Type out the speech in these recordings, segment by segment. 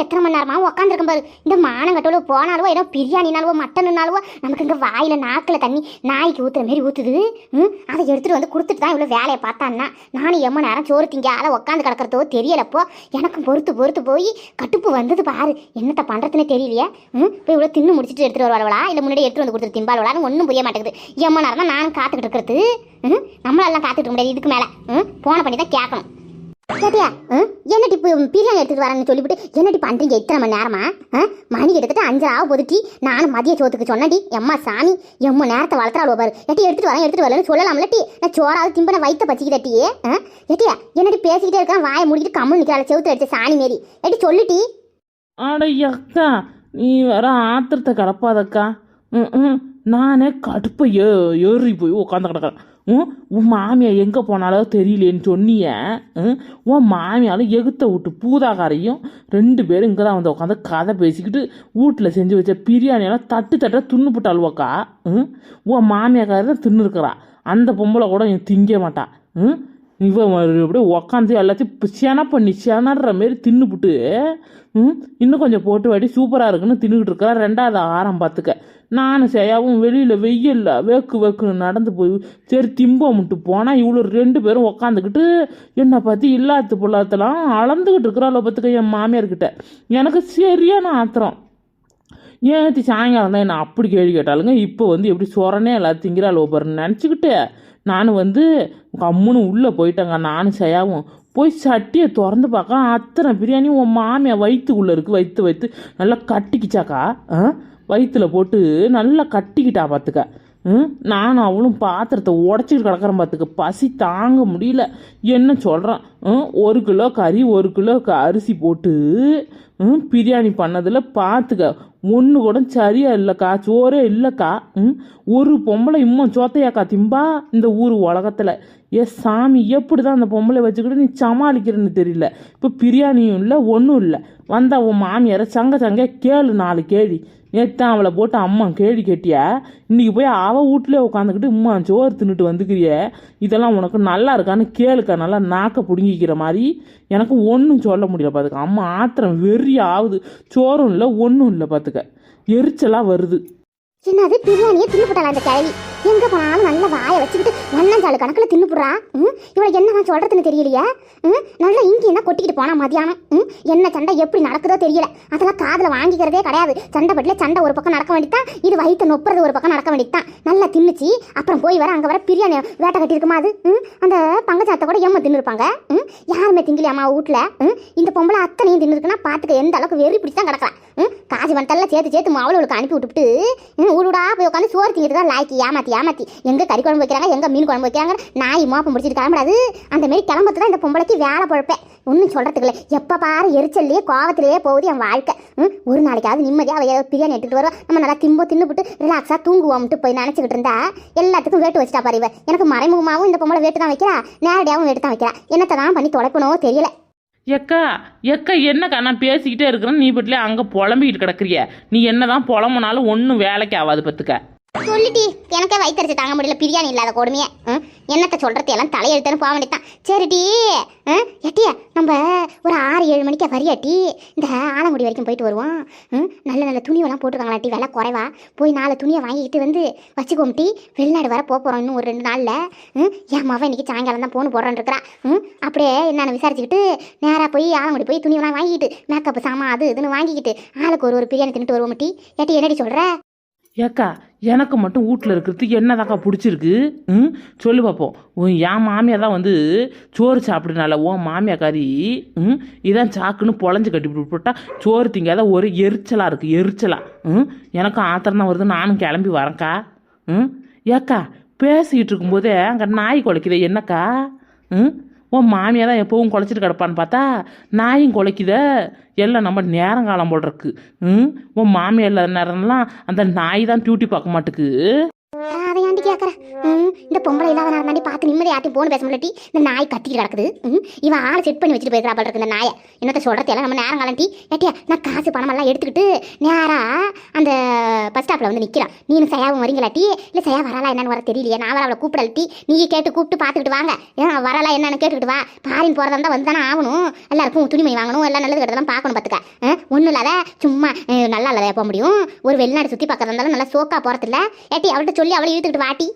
எத்தனை மணி நேரமா உட்காந்துருக்கும் பாரு. இந்த மானங்கட்டோல போனாலுவோ ஏதோ பிரியாணினாலுவோ மட்டனுனாலோ நமக்கு இங்கே வாயில் நாக்கில் தண்ணி நாய்க்கு ஊற்றுற மாரி ஊற்றுது ம்? அதை எடுத்துகிட்டு வந்து கொடுத்துட்டு தான் இவ்வளோ வேலையை பார்த்தான்னா நானும் எம்ம நேரம் சோறு திங்கால உட்காந்து கிடக்கிறதோ தெரியலப்போ எனக்கு பொறுத்து பொறுத்து போய் கட்டுப்பு வந்தது பாரு. என்னத்தை பண்ணுறதுனே தெரியலையே? ம்? போய் இவ்வளோ தின்னு முடிச்சுட்டு எடுத்துகிட்டு வருவாளா இல்லை முன்னாடி எடுத்துகிட்டு வந்து கொடுத்துட்டு திம்பாளவளான்னு ஒன்றும் புரிய மாட்டேங்குது. எம்ம நேரம் தான் நானும் காத்துக்கிட்டு இருக்கிறது. ம்? நம்மளெல்லாம் காத்துக்கிட்டு இருக்க முடியாது இதுக்கு மேலே. ம்? போன பண்ணி தான் கேட்கணும். கேட்டியா? என்ன டிப்பு இப்போ பிரியாணி எடுத்துட்டு வரேன்னு சொல்லிவிட்டு என்ன டிப்பு அன்றைக்கு இத்தனை மணி நேரமா? ஆ? மணி கிட்டத்தட்ட அஞ்சு ஆக போதுட்டி நானும் மதிய சோத்துக்கு சொன்னடி எம்மா சாமி எம்ம நேரத்தை வளர்த்துறாள் பாரு. எட்டி எடுத்துட்டு வரேன் எடுத்துட்டு வரலன்னு சொல்லலாம்ல டி. நான் சோறாவது திம்பன வயிற்ற பச்சிக்கிட்டட்டியே ஆ? எட்டியா? என்னடி பேசிக்கிட்டே இருக்கான் வாயை முடிக்கிட்டு கம்முன்னு நிற்கிறாள் செவுத்துல அடிச்ச சாணி மாரி. எட்டி சொல்லிட்டி அட அக்கா நீ வேற ஆத்திரத்தை கிடப்பாதக்கா ம் ம் நானே கடுப்பை ஏறி போய் உட்காந்து கிடக்கிறேன். ம் உன் மாமியார் எங்கே போனாலோ தெரியலேன்னு சொன்னிய உன் மாமியாலும் எகுத்த விட்டு பூதாகாரையும் ரெண்டு பேரும் இங்கே தான் வந்து உட்காந்து கதை பேசிக்கிட்டு வீட்டில் செஞ்சு வச்ச பிரியாணியெல்லாம் தட்டு தட்டாக தின்னு போட்டாளுவாக்கா ம் உன் மாமியாக்காரி தான் தின்னுருக்கிறா அந்த பொம்பளை கூட என் திங்க மாட்டா ம் இவன் அப்படியே உக்காந்து எல்லாத்தையும் சேனா பண்ணி சேனாடுற மாரி தின்னுபுட்டு ம் இன்னும் கொஞ்சம் போட்டு வாட்டி சூப்பராக இருக்குன்னு தின்னுக்கிட்டு இருக்கிறா ரெண்டாவது ஆரம் பார்த்துக்க நானும் செய்யாவும் வெளியில் வெயில்ல வேக்கு வேக்குன்னு நடந்து போய் சரி திம்ப முட்டு போனால் இவ்வளோ ரெண்டு பேரும் உக்காந்துக்கிட்டு என்னை பற்றி இல்லாத்து பொல்லாத்தெல்லாம் அளந்துக்கிட்டு இருக்கிறாள் பார்த்துக்க என் மாமியார்கிட்ட. எனக்கு சரியான ஆத்திரம். ஏற்றி சாயங்காலம் தான் என்னை அப்படி கேள்வி கேட்டாலுங்க இப்போ வந்து எப்படி சொரனே எல்லாம் திங்கிறாள் ஒவ்வொரு நினச்சிக்கிட்டு நான் வந்து கம்முன்னு உள்ளே போயிட்டேங்க. நானும் செய்யாவும் போய் சட்டியை திறந்து பார்க்க அத்தனை பிரியாணி உன் மாமியா வயிற்றுக்குள்ளே இருக்குது வயிற்று வயிற்று நல்லா கட்டிக்கிச்சாக்கா ஆ? வயிற்றில் போட்டு நல்லா கட்டிக்கிட்டா பார்த்துக்க நானும் அவளும் பாத்திரத்தை உடச்சிட்டு கிடக்கிறேன் பார்த்துக்க பசி தாங்க முடியல. என்ன சொல்கிறேன் ஒரு கிலோ கறி ஒரு கிலோ க- அரிசி போட்டு பிரியாணி பண்ணதில் பார்த்துக்க ஒன்று கூட சரியா இல்லைக்கா சோறே இல்லைக்கா. ம்? ஒரு பொம்பளை இன்னும் சோத்தையாக்கா திம்பா இந்த ஊர் உலகத்தில். ஏ சாமி எப்படி தான் அந்த பொம்பளை வச்சுக்கிட்டு நீ சமாளிக்கிறேன்னு தெரியல. இப்போ பிரியாணியும் இல்லை ஒன்றும் இல்லை. வந்தால் உன் மாமியாரை சங்க சங்க கேளு நாலு கேள்வி. நேற்று அவளை போட்டு அம்மா கேள்வி கேட்டியா? இன்னைக்கு போய் அவள் வீட்டிலே உட்காந்துக்கிட்டு உம்மா சோறு தின்னுட்டு வந்துக்கிறிய? இதெல்லாம் உனக்கு நல்லா இருக்கான்னு கேளுக்கா? நல்லா நாக்க பிடுங்கிக்கிற மாதிரி? எனக்கு ஒன்றும் சொல்ல முடியல பார்த்துக்க அம்மா ஆத்திரம் வெறி ஆகுது சோறும் இல்லை ஒன்றும் இல்லை பார்த்துக்க எரிச்சலாக வருது. என்னது பிரியாணியை தின்னுபுட்டாளா அந்த கிழவி? எங்க போனாலும் நல்ல வாயை வச்சுக்கிட்டு மண்ணஞ்சாலு கணக்குல தின்னுப்புடுறா ம்? இவளுக்கு என்ன சொல்றதுன்னு தெரியலையே? ம்? நல்லா இங்கே என்ன கொட்டிக்கிட்டு போனா மதியானம் ம்? என்ன சண்டை எப்படி நடக்குதோ தெரியல. அதெல்லாம் காதில் வாங்கிக்கிறதே கிடையாது. சண்டை பட்டில சண்டை ஒரு பக்கம் நடக்க வேண்டியதான் இது வயிற்று நொப்புறது ஒரு பக்கம் நடக்க வேண்டியதான் நல்லா தின்னுச்சு. அப்புறம் போய் வர அங்க வர பிரியாணி வேட்டை கட்டியிருக்குமா அது? ம்? அந்த பங்கச்சாத்தை கூட எம்ம தின்னுருப்பாங்க. ம்? யாருமே திங்கலையாமா வீட்ல? ம்? இந்த பொம்பளை அத்தனையும் தின்னுருக்குன்னா பாத்துக்க எந்த அளவுக்கு வெறி பிடிச்சி தான் கிடக்கலாம். ம்? காஜி வண்டெல்லாம் சேர்த்து சேர்த்து மாவளவுக்கு அனுப்பி விட்டுவிட்டு ம், ஊருடா போய் உட்காந்து சோறு திங்கிட்டு தான் லாய்க்கு ஏமாத்தி ஏமாத்தி. எங்க கறி குழம்பு வைக்கிறாங்க எங்க மீன் குழம்பு வைக்கிறாங்க நாய் மோப்பம் முடிச்சிட்டு கிளம்புறாது. அந்த மாதிரி கிளம்பத்து தான் இந்த பொம்பளைக்கு வேலை பொழப்பேன் ஒன்றும் சொல்கிறதுக்கு இல்லை. எப்போ பாரு எரிச்சல்லையே கோவத்திலேயே போகுது என் வாழ்க்கை. ம், ஒரு நாளைக்காவது நிம்மதியாக அவள் ஏதோ பிரியாணி எடுத்துட்டு வருவோம் நம்ம நல்லா திம்போ தின்னுபிட்டு ரிலாக்ஸாக தூங்குவோம்ட்டு போய் நினச்சிக்கிட்டு இருந்தா எல்லாத்துக்கும் வேட்டு வச்சுட்டா பாரு எனக்கு மறைமுகமாகவும் இந்த பொம்பளை வேட்டு தான் வைக்கிறா நேரடியாகவும் வேட்டு தான் வைக்கிறா. என்னத்தை தான் பண்ணி தொலைக்கணும் தெரியல. எக்கா எக்கா என்னக்கா நான் பேசிக்கிட்டே இருக்கிறேன் நீ பட்டிலே அங்கே புலம்பிக்கிட்டு கிடக்குறிய? நீ என்னதான் புலம்புனாலும் ஒன்றும் வேலைக்கு ஆகாது பத்துக்க. சொல்லிட்டி. எனக்கே வயிற்றுச்சு தாங்க முடியல. பிரியாணி இல்லாத கொடுமையே. என்னத்தை என்னத்த சொல்றது? எல்லாம் தலையெழுத்துன்னு போக வேண்டியதான் சரிடி எட்டிய நம்ம ஒரு ஆறு ஏழு மணிக்கு வரியாட்டி இந்த ஆலங்குடி வரைக்கும் போயிட்டு வருவோம். ம், நல்ல நல்ல துணியெல்லாம் போட்டுருக்காங்களாட்டி விலை குறைவா? போய் நாலு துணியை வாங்கிக்கிட்டு வந்து வச்சுக்கோம்ட்டி வெளிநாடு வர போக போகிறோம் இன்னும் ஒரு ரெண்டு நாளில். என் மவன் இன்னைக்கு சாயங்காலம் தான் போன் போடுறேன்னு இருக்கிறா. அப்படியே என்னென்னு விசாரிச்சுக்கிட்டு நேராக போய் ஆலங்குடி போய் துணியெல்லாம் வாங்கிக்கிட்டு மேக்கப் சாமான் அது இதுன்னு வாங்கிக்கிட்டு ஆளுக்கு ஒரு ஒரு பிரியாணி தின்னுட்டு வருவோம் டி. ஏட்டி என்னடி சொல்கிற ஏக்கா எனக்கு மட்டும் வீட்டில் இருக்கிறது என்னதாக்கா பிடிச்சிருக்கு? ம்? சொல்லு பார்ப்போம் உன் என் மாமியார் தான் வந்து சோறு சாப்பிடுனால உன் மாமியாக்காரி ம் இதான் சாக்குன்னு பொழஞ்சு கட்டி போட்டா சோறு திங்காத ஒரு எரிச்சலாக இருக்குது எரிச்சலாக ம்? எனக்கும் ஆத்திரம் தான் வருது நானும் கிளம்பி வரேன்க்கா. ம்? ஏக்கா பேசிக்கிட்டு இருக்கும்போதே அங்கே நாய் குலைக்குதே என்னக்கா? ம்? உன் மாமியார் தான் எப்போவும் குலைச்சிட்டு கிடப்பான்னு பார்த்தா நாயும் குலைக்குத எல்லாம் நம்ம நேரங்காலம் போல் இருக்கு. ம்? உன் மாமியார் இல்லாத நேரம்லாம் அந்த நாய் தான் டியூட்டி பார்க்க மாட்டுக்கு. அதை ஏன்டி கேட்குற ம் இந்த பொம்பளை இல்லாத நான் தாண்டி பார்த்து நிம்மதி யார்ட்டையும் போன் பேச முடியாட்டி இந்த நாய் கத்திட்டு கிடக்குது. ம் இவன் ஆளை செட் பண்ணி வச்சுட்டு போயிருக்கிறா இருக்கு இந்த நாயை. என்னத்த சொல்கிறது எல்லாம் நம்ம நேரம் காலண்டி ஏட்டியா நான் காசு பணமெல்லாம் எடுத்துக்கிட்டு நேரா அந்த பஸ் ஸ்டாப்பில் வந்து நிற்கிறான் நீனு சயாவும் வரீங்களாட்டி? இல்லை சயா வரலாம் என்னன்னு வர தெரியலையே. நான் வர அவளை கூப்பிடலட்டி. நீ கேட்டு கூப்பிட்டு பார்த்துக்கிட்டு வாங்க. ஏன் வரலாம் என்னன்னு கேட்டுக்கிட்டு வா. பாரின் போகிறதா இருந்தால் வந்து தானே ஆகணும். எல்லாருக்கும் துணிமணி வாங்கணும். எல்லாம் நல்லது கிட்டதெல்லாம் பார்க்கணும் பார்த்துக்க ஒன்றும் இல்லாத சும்மா நல்லா இல்லாத போக முடியும்? ஒரு வெளிநாடு சுற்றி பார்க்கறதா இருந்தாலும் நல்லா சோக்கா போகிறதில்ல ஏட்டி அவள்கிட்ட சொல்லி அவளை இழுத்துக்கிட்டு வாட்டி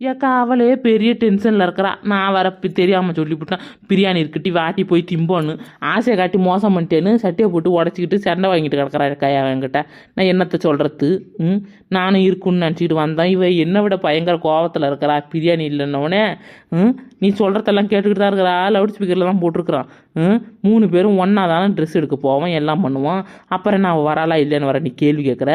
ஏக்கா அவளே பெரிய டென்ஷனில் இருக்கிறா. நான் வர தெரியாமல் சொல்லி சொல்லிவிட்டேன் பிரியாணி இருக்கட்டி வாட்டி போய் திம்போன்னு. ஆசையை காட்டி மோசம் பண்ணிட்டேன்னு சட்டையை போட்டு உடச்சிக்கிட்டு சண்டை வாங்கிட்டு கிடக்குறா இருக்கா என்கிட்ட. நான் என்னத்தை சொல்கிறது ம்? நானும் இருக்குன்னு நினச்சிக்கிட்டு வந்தேன். இவ என்னை விட பயங்கர கோவத்தில் இருக்கிறா. பிரியாணி இல்லைன்னொடனே ம்? நீ சொல்கிறதெல்லாம் கேட்டுக்கிட்டு தான் இருக்கிறா. லவுட் ஸ்பீக்கரில் தான் போட்டிருக்கிறான் ம்? மூணு பேரும் ஒன்றா தானே ட்ரெஸ் எடுக்க போவோம். எல்லாம் பண்ணுவோம். அப்புறம் நான் வராளா இல்லைன்னு வர நீ கேள்வி கேட்குற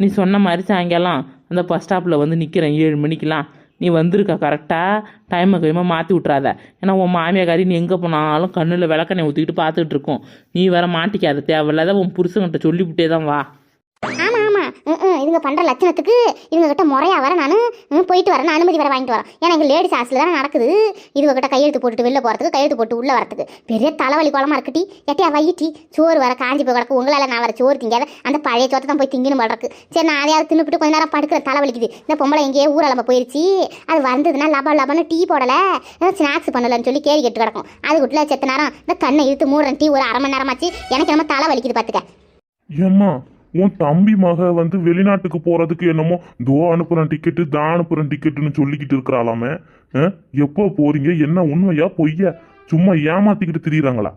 நீ சொன்ன மாதிரி சாயங்காலம் அந்த பஸ் ஸ்டாப்பில் வந்து நிற்கிறேன் ஏழு மணிக்கெலாம் நீ வந்திருக்கா கரெக்டாக டைமை கைமாக மாற்றி விட்றாத ஏன்னா உன் மாமியாக்காரி நீ எங்கே போனாலும் கண்ணில் விளக்கண்ணை ஊற்றிக்கிட்டு பார்த்துக்கிட்டு இருக்கோம். நீ வேற மாட்டிக்காத தேவையில்லாத உன் புருஷன்கிட்ட சொல்லிவிட்டே தான் வா. இதுங்க பண்ணுற லட்சணத்துக்கு இவங்க முறையாக முறையா வர நான் போயிட்டு வரேன். நான் அனுமதி வர வாங்கிட்டு வரேன். ஏன்னா எங்கள் லேடிஸ் ஹாஸ்டல் தானே நடக்குது. இதுவ கையெழுத்து போட்டுட்டு வெளில போகிறதுக்கு கையெழுத்து போட்டு உள்ளே வரதுக்கு. பெரிய தலைவலி குளமா இருக்கட்டி எட்டையா வையிட்டி சோறு வர காஞ்சி போய் கிடக்கு. உங்களால் நான் வர சோறு திங்காத. அந்த பழைய சோத்தை தான் போய் திங்கணும் போல சரி நான் அதையாவது தின்னுபிட்டு கொஞ்ச நேரம் படுக்கிற தலைவலிக்குது. இந்த பொம்பளை எங்கேயே ஊரலம்ப போயிடுச்சு அது வந்ததுன்னா லப லபன்னு டீ போடலை. ஸ்நாக்ஸ் பண்ணலன்னு சொல்லி கேரி கெட்டு கிடக்கும். அதுக்குள்ள செத்த நேரம் இந்த கண்ணை இழுத்து மூடுறேன் டீ. ஒரு அரை மணி நேரமாச்சு. எனக்கு நம்ம தலை வலிக்குது பார்த்துக்க ஏம்மா உன் தம்பி மக வந்து வெளிநாட்டுக்கு போகிறதுக்கு என்னமோ தோ அனுப்புறேன் டிக்கெட்டு தான் அனுப்புறேன் டிக்கெட்டுன்னு சொல்லிக்கிட்டு இருக்கிறாளாமே. எப்போ போறீங்க? என்ன உண்மையா? பொய்யா? சும்மா ஏமாத்திக்கிட்டு திரியிறாங்களா?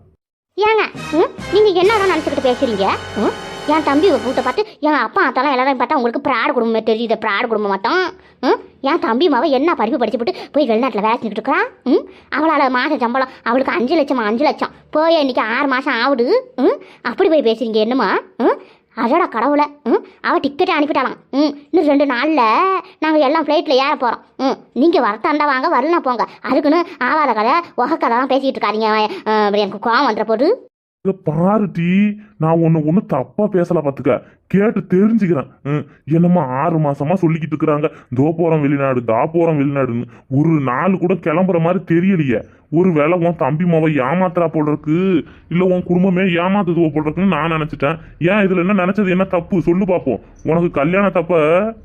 ஏங்க ம்? நீங்க என்னதான் நினச்சிக்கிட்டு பேசுறீங்க? ம்? என் தம்பி கூட்ட பார்த்து என் அப்பா அத்தாலாம் எல்லாரும் பார்த்தா உங்களுக்கு பிராடு குடும்பம் தெரியுது பிராடு குடும்பம் மட்டும் ம்? என் தம்பி மாவை என்ன படிப்பு படிச்சு போட்டு போய் வெளிநாட்டில் வேலை செஞ்சுட்டு இருக்கிறான் ம்? அவளால் மாதம் சம்பளம் அவளுக்கு அஞ்சு லட்சம் அஞ்சு லட்சம். போய் இன்னைக்கு ஆறு மாதம் ஆகுது. ம்? அப்படி போய் பேசுறீங்க என்னம்மா? ம்? அதோட கடவுளை ம் அவள் டிக்கெட்டை அனுப்பிட்டாலாம் ம் இன்னும் ரெண்டு நாளில் நாங்கள் எல்லாம் ஃப்ளைட்டில் ஏற போகிறோம் ம் நீங்கள் வரத்தாண்டா வாங்க வரலாம் போங்க. அதுக்குன்னு ஆவாத கதை உக கதைலாம் பேசிக்கிட்டு இருக்காதிங்க எனக்கு கோவம் வந்துட போது. இத பாரு நான் ஒன்று ஒன்று தப்பாக பேசலாம் பார்த்துக்க கேட்டு தெரிஞ்சுக்கிறேன். ம், என்னம்மா ஆறு மாசமா சொல்லிக்கிட்டு இருக்கிறாங்க. தோ போறோம் வெளிநாடு தா போறோம் வெளிநாடுன்னு. ஒரு நாள் கூட கிளம்புற மாதிரி தெரியலையே. ஒரு வேலை உன் தம்பி மாவை ஏமாத்துறா போடுறக்கு இல்லை உன் குடும்பமே ஏமாத்துதுவோ போல நான் நினைச்சிட்டேன். ஏன் இதுல என்ன நினைச்சது என்ன தப்பு? சொல்லு பார்ப்போம் உனக்கு கல்யாண தப்ப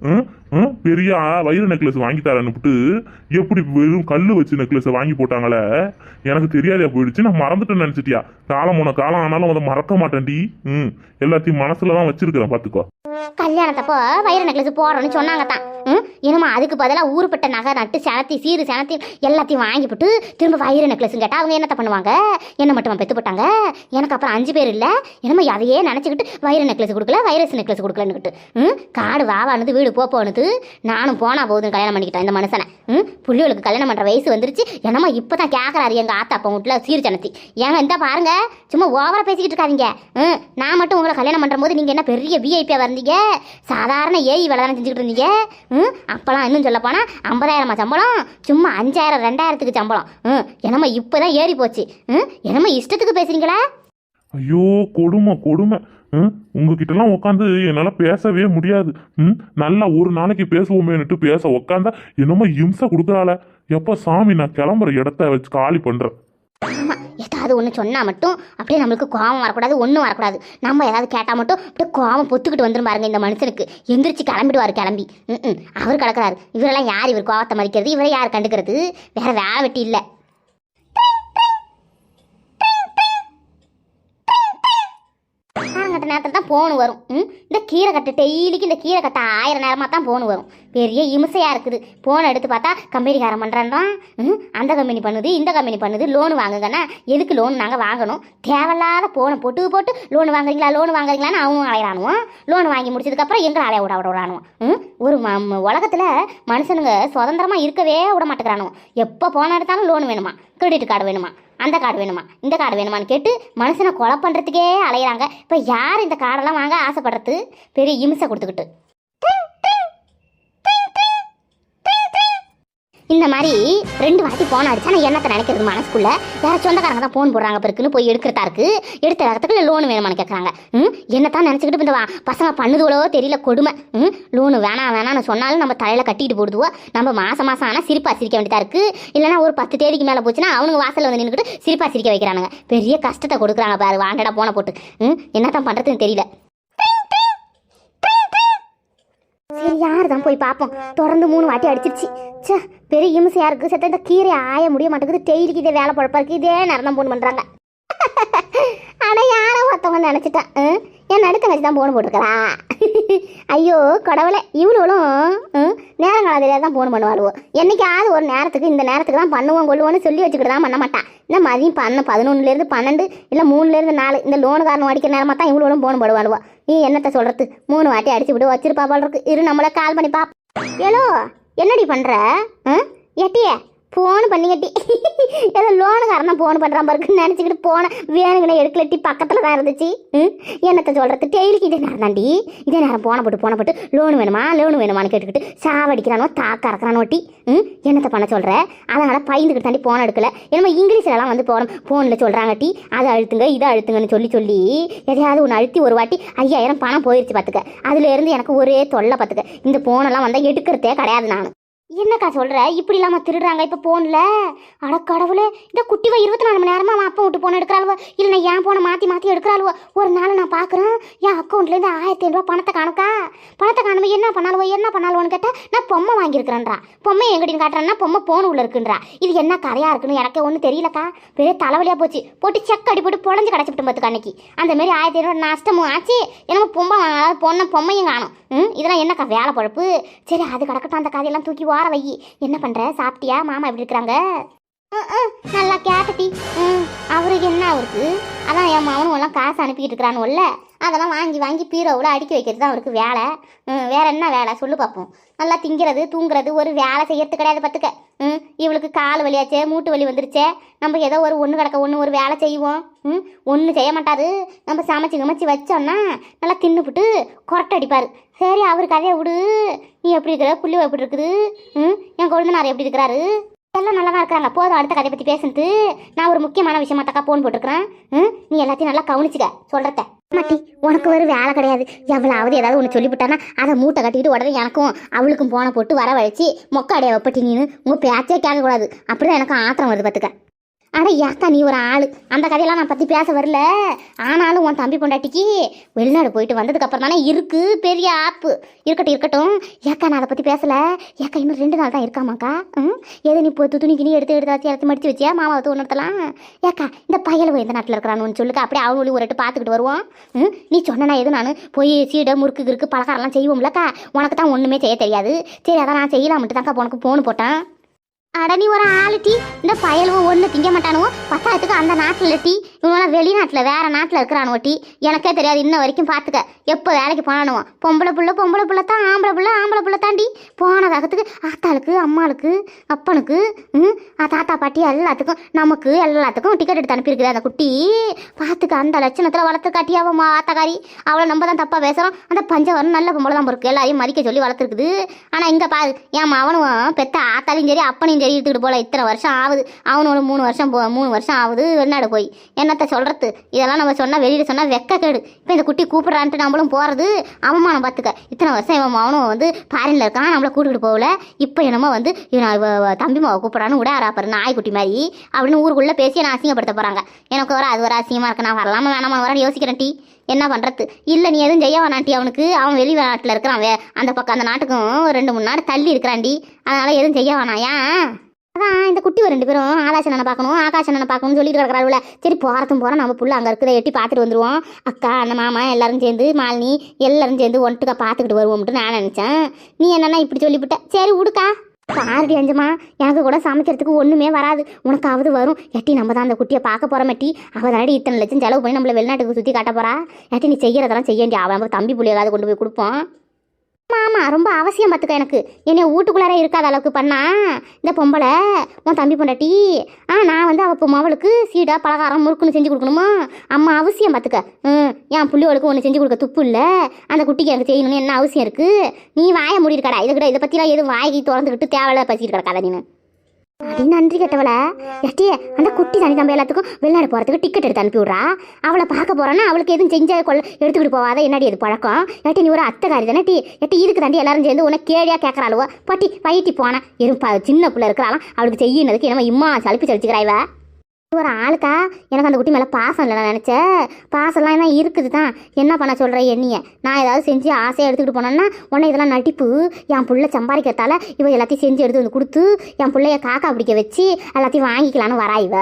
ம், ம், பெரிய வயிறு வைர நெக்லஸ் வாங்கி தரேன்னுட்டு எப்படி வெறும் கல் வச்சு நெக்லஸ் வாங்கி போட்டாங்களே? எனக்கு தெரியாதே போயிடுச்சு. நான் மறந்துட்டேன்னு நினைச்சிட்டியா? காலம் உன காலம் ஆனாலும் அதை மறக்க மாட்டேன்டி. ம் எல்லாத்தையும் மனசுல தான் வச்சிருக்கிறேன். பாத்துக்கோ. கல்யாணத்தப்போ வைர நெக்லஸ் போறோம்னு சொன்னாங்க தான் என்னம்மா அதுக்கு பதிலாக ஊருப்பட்ட நகை நட்டு செனத்தி சீரு செனத்தி எல்லாத்தையும் வாங்கிவிட்டு திரும்ப வைர நெக்லஸும் கேட்டால் அவங்க என்ன பண்ணுவாங்க? என்ன மட்டும் பெத்து போட்டாங்க? எனக்கு அப்புறம் அஞ்சு பேர் இல்லை. என்னமோ அதையே நினச்சிக்கிட்டு வைர நெக்லஸ் கொடுக்கல வைரஸ் நெக்லஸ் கொடுக்கலன்னுக்கிட்டு. ம்? காடு வாவானது வீடு போ போனது நானும் போனால் போதும் கல்யாணம் பண்ணிக்கிட்டேன் இந்த மனுஷனை. ம்? புள்ளிகளுக்கு கல்யாணம் பண்ணுற வயசு வந்துருச்சு. என்னமோ இப்போ தான் கேட்குறாரு எங்கள் ஆத்தா அப்பா வீட்டில் சீர் சனத்தி. ஏங்க இந்த பாருங்க. சும்மா ஓவராக பேசிக்கிட்டு இருக்காதீங்க. ம்? நான் மட்டும் உங்களை கல்யாணம் பண்ணுற போது நீங்கள் என்ன பெரிய விஐபியாக வந்தீங்க சாதாரண ஏஐ வேலை தானே செஞ்சுக்கிட்டு இருந்தீங்க? ம்? அப்போலாம் இன்னும் சொல்ல போனால் ஐம்பதாயிரமா சம்பளம்? சும்மா அஞ்சாயிரம் ரெண்டாயிரத்துக்கு சம்பளம். ம் என்னம்மா இப்போ தான் ஏறி போச்சு. ம் என்னம்மா இஷ்டத்துக்கு பேசுறீங்களா? ஐயோ கொடுமை கொடுமை. ம் உங்ககிட்டலாம் உட்காந்து என்னால் பேசவே முடியாது. ம் நல்லா ஒரு நாளைக்கு பேசுவோமேனுட்டு பேச உட்காந்தா என்னமோ இம்சை கொடுக்குறாள. எப்போ சாமி நான் கிளம்புற இடத்த வச்சு காலி பண்ணுறேன் ஏதாவது ஒன்று சொன்னால் மட்டும் அப்படியே நம்மளுக்கு கோவம் வரக்கூடாது ஒன்றும் வரக்கூடாது. நம்ம ஏதாவது கேட்டால் மட்டும் அப்படியே கோவம் பொத்துக்கிட்டு வந்துடும் பாருங்க இந்த மனுஷனுக்கு. எந்திரிச்சு கிளம்பிடுவார் கிளம்பி. ம் ம் அவர் கிடக்குறாரு. இவரெல்லாம் யார்? இவர் கோவத்தை மதிக்கிறது? இவரை யார் கண்டுக்கிறது? வேற வேலை வெட்டி இல்லை. நேரத்தில் தான் ஃபோன் வரும். ம்? இந்த கீரை கட்டு டெய்லிக்கு இந்த கீரை கட்ட ஆயிரம் நேரமாக தான் ஃபோன் வரும். பெரிய இம்சையாக இருக்குது. ஃபோனை எடுத்து பார்த்தா கம்பெனிக்காரன் பண்ணுறான்றான் ம் அந்த கம்பெனி பண்ணுது இந்த கம்பெனி பண்ணுது லோன் வாங்குங்கன்னா எதுக்கு லோன் நாங்கள் வாங்கணும்? தேவையில்லாத ஃபோனை போட்டு போட்டு லோன் வாங்குறீங்களா லோன் வாங்குறீங்களான்னு அவனும் அலையிறானுவான். லோன் வாங்கி முடிச்சதுக்கப்புறம் எங்களை அலைய விட விட விடானுவான் ம்? ஒரு உலகத்தில் மனுஷனுங்க சுதந்திரமாக இருக்கவே விட மாட்டேங்கிறானுவோம் எப்போ போன எடுத்தாலும் லோன் வேணுமா? கிரெடிட் கார்டு வேணுமா? அந்த கார்டு வேணுமா? இந்த கார்டு வேணுமான்னு கேட்டு மனுஷனை கொலை பண்ணுறதுக்கே அலையிறாங்க. இப்போ யார் இந்த கார்டெல்லாம் வாங்க ஆசைப்படுறது? பெரிய இம்சை கொடுத்துக்கிட்டு. இந்த மாதிரி ரெண்டு வாட்டி போன் அடிச்சா நான் என்னத்தை நினைக்கிறது மனசுக்குள்ள? யாராச்சும் சொந்தக்காரங்க தான் ஃபோன் போடுறாங்க பிறக்குன்னு போய் எடுக்கிறதா இருக்கு எடுத்த இடத்துக்கு லோன் வேணுமான்னு கேட்குறாங்க ம்? என்னத்தான் நினச்சிக்கிட்டு இந்த பசங்க பண்ணுதுவளோ தெரியல கொடுமை. ம்? லோனு வேணாம் வேணாம்னு சொன்னாலும் நம்ம தலையில் கட்டிட்டு போடுதுவோ? நம்ம மாசம் மாசம் ஆனால் சிரிப்பாக சிரிக்க வேண்டியதா இருக்கு. இல்லைன்னா ஒரு பத்து தேதிக்கு மேலே போச்சுன்னா அவனுங்க வாசலில் வந்து நின்றுக்கிட்டு சிரிப்பாக சிரிக்க வைக்கிறானுங்க. பெரிய கஷ்டத்தை கொடுக்குறாங்க பாரு வாண்டடா போன போட்டு. ம்? என்னத்தான் பண்ணுறதுன்னு தெரியல. சரி யார் தான் போய் பார்ப்போம். தொடர்ந்து மூணு வாட்டி அடிச்சிருச்சு. சே பெரிய இம்சையாக இருக்கு. செத்த இந்த கீரை ஆய முடிய மாட்டேங்குது. டெய்லிக்கு இதே வேலை பழப்பா இருக்கு இதே நேரம் போன் பண்ணுறாங்க ஆனால் யாரோ ஒருத்தவங்க நினச்சிட்டேன் என் நடுத்த வச்சு தான் போன் போட்டிருக்கிறா. ஐயோ கடவுளே இவ்வளோலும் நேரம் காலம் தெரியாது தான் போன் பண்ணுவாளுவோ. என்னைக்காவது ஒரு நேரத்துக்கு இந்த நேரத்துக்கு தான் பண்ணுவோம் கொள்ளுவோன்னு சொல்லி வச்சுக்கிட்டு தான் பண்ண மாட்டான் இந்த மதியம் பண்ண பதினொன்றுலேருந்து பன்னெண்டு இல்லை மூணுலேருந்து நாலு இந்த லோனுக்காரன் அடிக்கிற நேரமாக தான் இவ்வளோலும் போன் போடுவாளுவோ. நீ என்னத்த சொல்கிறது மூணு வாட்டி அடிச்சு விட்டு வச்சிருப்பா போல இருக்கு. இரு நம்மளை கால் பண்ணி பா ஏலோ என்னடி பண்ற ஆ? எட்டியே ஃபோன் பண்ணி கட்டி காரணம் ஃபோன் பண்ணுறான் பாருக்குன்னு நினச்சிக்கிட்டு போனேன். வேணுங்கண்ணே எடுக்கலட்டி பக்கத்தில் தான் இருந்துச்சு. ம்? என்னத்தை சொல்கிறது டெய்லிக்கு இதே நேரம் தாண்டி இதே நேரம் போன போட்டு போன போட்டு லோன் வேணுமா லோன் வேணுமான்னு கேட்டுக்கிட்டு சாவடிக்கிறானோ தாக்க இறக்குறானோ ஒட்டி ம்? என்னத்தை பண்ண சொல்கிற அதனால் பயந்துக்கிட்டு தாண்டி போன எடுக்கல. என்னமோ இங்கிலீஷ்லலாம் வந்து போகிறோம் ஃபோனில் சொல்கிறாங்க டி. அதை அழுத்துங்க இதை அழுத்துங்கன்னு சொல்லி சொல்லி எதையாவது ஒன்று அழுத்தி ஒரு வாட்டி ஐயாயிரம் பணம் போயிடுச்சு பார்த்துக்க அதுலேருந்து எனக்கு ஒரே தொல்லை பார்த்துக்க இந்த ஃபோனெல்லாம் வந்தால் எடுக்கிறதே கிடையாது நான். என்னக்கா சொல்கிற இப்படி இல்லாமல் திருடுறாங்க இப்போ ஃபோனில் அட கடவுளே இந்த குட்டிவ இருபத்தி நாலு மணி நேரமாக அவன் அப்பா விட்டு போன எடுக்கிறாளுவோ? இல்லை நான் என் போனை மாற்றி மாற்றி எடுக்கிறாளுவோ? ஒரு நாள் நான் பார்க்குறேன் என் அக்கௌண்ட்லேருந்து ஆயிரத்தி ஐநூறுவா பணத்தை காணுக்கா? பணத்தை காணுமோ என்ன பண்ணாலுவோ என்ன பண்ணாலுவோன்னு கேட்டால் நான் பொம்மை வாங்கியிருக்கிறேன்றா. பொம்மை எங்கிட்ட காட்டுறேன்னா பொம்மை போன் உள்ள இருக்குன்றா. இது என்ன கரையாக இருக்குன்னு எனக்கே ஒன்றும் தெரியலக்கா. பெரிய தலைவலியாக போச்சு. போட்டு செக் அடி போட்டு பொழஞ்சு கிடச்சிட்டு பார்த்துக்க அன்னைக்கு. அந்த மாதிரி ஆயிரத்தி ஐநூறு நஷ்டமும் ஆச்சு. என்னமோ பொம்மை வாங்கினாலும் பொண்ணை பொம்மையும் காணும். ம் இதெல்லாம் என்னக்கா வேலை பழப்பு? சரி அது கிடக்கட்டும் அந்த கதையெல்லாம் தூக்கி வா. ஓர வை. என்ன பண்ற? சாப்பிட்டியா? மாமா எப்படி இருக்கிறாங்க? நல்லா கேட்டுட்டி ம் அவருக்கு என்ன அவருக்கு? அதான் என் மகனும் எல்லாம் காசு அனுப்பிக்கிட்டு இருக்கிறானுல்ல அதெல்லாம் வாங்கி வாங்கி பீரோவில் அடுக்கி வைக்கிறது தான் அவருக்கு வேலை. வேற என்ன வேலை? சொல்லு பார்ப்போம் நல்லா திங்கிறது தூங்குறது ஒரு வேலை செய்யறது கிடையாது பார்த்துக்க ம் இவளுக்கு கால் வலியாச்சே மூட்டு வலி வந்துருச்சே. நம்ம ஏதோ ஒரு ஒன்று கிடக்க ஒன்று ஒரு வேலை செய்வோம். ம் ஒன்று செய்ய மாட்டாரு. நம்ம சமைச்சு கமைச்சு வச்சோம்னா நல்லா தின்னுபிட்டு கொரட்டை அடிப்பார். சரி அவர் கதையை விடு. நீ எப்படி இருக்கிற? புள்ளி எப்படி இருக்குது? ம் என் கொழுந்தனார் எப்படி இருக்கிறாரு? எல்லாம் நல்லா தான் இருக்கிறாங்க. போதும் அடுத்த கதை பற்றி பேசுனது. நான் ஒரு முக்கியமான விஷயமா தக்கா ஃபோன் போட்டிருக்கிறேன். ம்? நீ எல்லாத்தையும் நல்லா கவனிச்சுக்க சொல்கிறத மாட்டி உனக்கு ஒரு வேலை கிடையாது. எவ்வளவு ஏதாவது ஒன்று சொல்லிவிட்டானா அதை மூட்டை கட்டிக்கிட்டு உடனே எனக்கும் அவளுக்கும் போன போட்டு வரவழைச்சி மொக்க அடைய வப்பட்டி நீனு உங்கள் பேச்சே கேட்கக்கூடாது. அப்படிதான் எனக்கு ஆத்திரம் வருது பார்த்துக்க அட ஏக்கா நீ ஒரு ஆள். அந்த கதையெல்லாம் நான் பற்றி பேச வரல. ஆனாலும் உன் தம்பி பொண்டாட்டிக்கு வெளிநாடு போயிட்டு வந்ததுக்கப்புறம் தானே இருக்குது பெரிய ஆப்பு. இருக்கட்டும் இருக்கட்டும். ஏக்கா நான் அதை பற்றி பேசல. ஏக்கா இன்னும் ரெண்டு நாள் தான் இருக்காமாக்கா? ம்? எது நீ இப்போ துணி கிணி எடுத்து எடுத்து எடுத்து மடித்து வச்சியா? மாமாவை தூண் நடத்தலாம் ஏக்கா இந்த பயலுவ எந்த நாட்டில் இருக்கிறான்னு சொல்லுக்கா அப்படியே அவனு ஒரு எட்டு பார்த்துக்கிட்டு வருவோம் ம்? நீ சொன்னா எது நான்? போய் சீடை முறுக்கு கிறுக்கு பலகாரம்லாம் செய்வோம்லக்கா. உனக்கு தான் ஒன்றுமே செய்ய தெரியாது. சரி அதான் நான் செய்யலாம்ட்டு தான்க்கா உனக்கு ஃபோன் போட்டேன். அட நீ ஒரு ஆளு டீ. இந்த பயலுவோ ஒன்று திங்க மாட்டானுவோ. பத்தாயிரத்துக்கு அந்த நாட்டில் டீ. இவங்களாம் வெளிநாட்டில் வேற நாட்டில் இருக்கிறானுவோ டீ எனக்கே தெரியாது இன்ன வரைக்கும் பார்த்துக்க எப்போ வேலைக்கு போனானுவோம் பொம்பளை புள்ள பொம்பளை புள்ள தான் ஆம்பளை புள்ள ஆம்பளை புள்ள தாண்டி போன வேகத்துக்கு ஆத்தாளுக்கு அம்மாளுக்கு அப்பனுக்கு ம் தாத்தா பாட்டி எல்லாத்துக்கும் நமக்கு எல்லாத்துக்கும் டிக்கெட் எடுத்து அனுப்பியிருக்குது அந்த குட்டி. பார்த்துக்க அந்த லட்சணத்தில் வளர்த்து காட்டி அவன் மா ஆத்தாக்காரி. அவளை நம்ம தான் தப்பாக பேசுகிறோம் அந்த பஞ்சவரம் நல்ல பொம்பளை தான் பொறுக்கு. எல்லாரையும் மதிக்க சொல்லி வளர்த்துருக்குது. ஆனால் இங்கே பாரு ஏன் அவனும் பெத்த ஆத்தாலையும் சரி அப்பனையும் சரி எடுத்துக்கிட்டு போல. இத்தனை வருஷம் ஆகுது. அவனு ஒரு மூணு வருஷம் போ மூணு வருஷம் ஆகுது. வெளிநாடு போய். என்ன என்னத்த சொல்கிறது இதெல்லாம் நம்ம சொன்னால் வெளியில் சொன்னால் வெக்க கேடு. இப்போ இந்த குட்டி கூப்பிட்றான்ட்டு நம்மளும் போகிறது அவமானம் பார்த்துக்க இத்தனை வருஷம் இவன் அவனும் வந்து ஃபாரினில் இருக்கான் நம்மளை கூட்டிகிட்டு போகல. இப்போ என்னமோ வந்து இவன் தம்பி மாவை கூப்பிட்றான்னு விட பாரு நாய்க்குட்டி மாதிரி அப்படின்னு ஊருக்குள்ளே பேசி நான் அசிங்கப்படுத்த போகிறாங்க எனக்கு வர அது வர அசிங்கமாக இருக்கு. நான் வரலாமா வேணாமா வரேன்னு யோசிக்கிறேன் டீ. என்ன பண்ணுறது இல்லை நீ எதுவும் செய்ய வேணாண்டி அவனுக்கு. அவன் வெளி நாட்டில் இருக்கிறான் வே அந்த பக்கம் அந்த நாட்டுக்கும் ரெண்டு மூணு நாடு தள்ளி இருக்கிறான்டி அதனால் எதுவும் செய்ய வேணாம். ஏன்? அதான் இந்த குட்டி ஒரு ரெண்டு பேரும் ஆகாஷ் அண்ணனை பார்க்கணும் ஆகாஷ் அண்ணனை பார்க்கணும்னு சொல்லிட்டு கிடக்கிறாள் சரி போகிறதும் போகிறோம் நம்ம புள்ள அங்கே இருக்கிறத எட்டி பார்த்துட்டு வந்துடுவோம் அக்கா அந்த மாமா எல்லாரும் சேர்ந்து மாலினி எல்லாரும் சேர்ந்து ஒன்ட்டுக்கா பார்த்துக்கிட்டு வருவோம்ட்டு நான் நினச்சேன். நீ என்னன்னா இப்படி சொல்லிவிட்ட? சரி விடுக்கா பாருடி அஞ்சமா எனக்கு கூட சமைக்கிறதுக்கு ஒன்றுமே வராது. உனக்காவது வரும். எட்டி நம்ம தான் அந்த குட்டியை பார்க்க போகிற மெட்டி அவள் தானடி இத்தனை லட்சம் செலவு பண்ணி நம்மளை வெளிநாட்டுக்கு சுற்றி காட்ட போகிறா எட்டி நீ செய்யறதெல்லாம் செய்ய வேண்டிய அவன் நம்ம தம்பி புள்ளியாவது கொண்டு போய் கொடுப்போம். ஆமாம் ரொம்ப அவசியம் பார்த்துக்க எனக்கு. என்னை வீட்டுக்குள்ளார இருக்காத அளவுக்கு பண்ணா. இந்த பொம்பளை உன் தம்பி பொண்டாட்டி ஆ நான் வந்து அவள் இப்போ மவளுக்கு சீடா பலகாரம் முறுக்குன்னு செஞ்சு கொடுக்கணுமா? அம்மா அவசியம் பார்த்துக்க. ம் என் பிள்ளைகளுக்கு ஒன்று செஞ்சு கொடுக்க துப்பு இல்லை. அந்த குட்டிக்கு எனக்கு செய்யணும்னு என்ன அவசியம் இருக்குது நீ வாய மூடிட்டு கடா இதை கிட்ட இதை பற்றிலாம் எதுவும் வாயை திறந்துக்கிட்டு தேவையில்ல பசிக்கிட்டு கிடக்காத நீ அடி நன்றி கெட்டவள. எட்டியே அந்த குட்டி தனி தம்பி எல்லாத்துக்கும் வெளிநாடு போகிறதுக்கு டிக்கெட் எடுத்து அனுப்பி விட்றா அவளை பார்க்க போறேன்னா அவளுக்கு எதுவும் செஞ்ச கொள்ள எடுத்துக்கிட்டு போவாத. என்னடி அது பழக்கம்? எட்டி நீ ஒரு அத்தைக்காரி தானே டி? எட்டி இதுக்கு தாண்டி எல்லாரும் சேர்ந்து உனக்கு கேடியா கேட்குறாளுவோ பட்டி பயிட்டி போனேன் எரும் சின்ன பிள்ளை இருக்கிறாளாம். அவளுக்கு செய்யினதுக்கு என்னமோ இம்மா சலிப்பு சலிச்சுக்கிறாய்வ ஒரு ஆளுக்கா? எனக்கு அந்த குட்டி மேலே பாசம் இல்லை நான் நினச்சேன் பாசம்லாம் என்ன இருக்குது தான் என்ன பண்ண சொல்கிற எண்ணிய? நான் ஏதாவது செஞ்சு ஆசையாக எடுத்துக்கிட்டு போனேன்னா உடனே இதெல்லாம் நடிப்பு. என் பிள்ளை சம்பாதிக்கிறதால இவ எல்லாத்தையும் செஞ்சு எடுத்து வந்து கொடுத்து என் பிள்ளைய காக்கா பிடிக்க வச்சு எல்லாத்தையும் வாங்கிக்கலான்னு வரா இவ.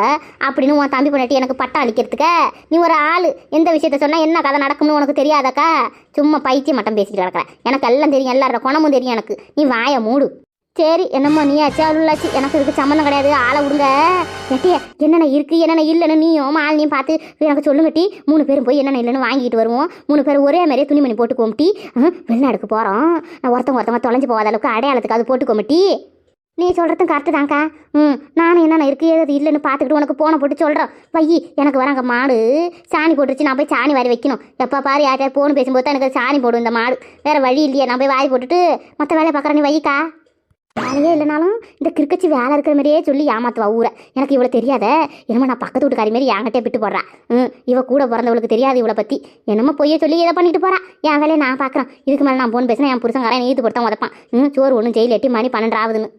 அப்படின்னு உன் தம்பி பொண்டாட்டி எனக்கு பட்டம் அளிக்கிறதுக்க? நீ ஒரு ஆள். எந்த விஷயத்த சொன்னால் என்ன கதை நடக்கும்னு உனக்கு தெரியாதக்கா? சும்மா பைத்தியம் மட்டும் பேசிக்கிட்டு கிடக்குற எனக்கு எல்லாம் தெரியும் எல்லாரோட குணமும் தெரியும் எனக்கு. நீ வாயை மூடு. சரி என்னம்மா நீ ஆச்சு அருளாச்சு. எனக்கு இதுக்கு சம்மந்தம் கிடையாது. ஆளை விடுங்க. எட்டிய என்னென்ன இருக்குது என்னென்ன இல்லைன்னு நீயும் ஆள் நீ பார்த்து எனக்கு சொல்லுங்கட்டி மூணு பேரும் போய் என்னென்ன இல்லைன்னு வாங்கிட்டு வருவோம். மூணு பேரும் ஒரே மாதிரியே துணிமணி போட்டுக்குவோம் டி. ஆ, வெளிநாடுக்கு போகிறோம் நான் ஒருத்தவங்க ஒருத்தவங்க தொலைஞ்சு போகாத அளவுக்கு அடையாளத்துக்கு அது போட்டுக்கோம் டி. நீ சொல்கிறதும் கரெக்டு தான்க்கா. ம் நானும் என்னென்ன இருக்குது அது இல்லைன்னு பார்த்துக்கிட்டு உனக்கு போனை போட்டு சொல்கிறேன் பையி எனக்கு வராங்க மாடு. சாணி போட்டுருச்சு நான் போய் சாணி வாரி வைக்கணும். எப்போ பாரு யார்கிட்ட போன் பேசும்போது தான் எனக்கு சாணி போடும் இந்த மாடு. வேறு வழி இல்லையா நான் போய் வாரி போட்டுட்டு மற்ற வேலையை பார்க்குறேன் நீ வைக்கா. வேலையே இல்லைனாலும் இந்த கிரிக்கச்சி வேலை இருக்கிற மாதிரியே சொல்லி ஏமாத்துவா ஊரை. எனக்கு இவ்வளோ தெரியாத. என்னமோ நான் பக்கத்து வீட்டுக்காரி மாரி என்கிட்டே விட்டு போடுறேன் ம் இவ கூட பிறந்தவளுக்கு தெரியாது இவளை பற்றி என்னமோ பொய்ய சொல்லி இதை பண்ணிட்டு போகிறேன் என் வேலையை நான் பார்க்குறேன். இதுக்கு மேலே நான் போன் பேசினா என் புருஷங்காரன் நீதி பொருத்தம் உதப்பான். ம் சோறு ஒன்றும் ஜெயில் எட்டி மணி பன்னெண்டு ஆகுதுன்னு.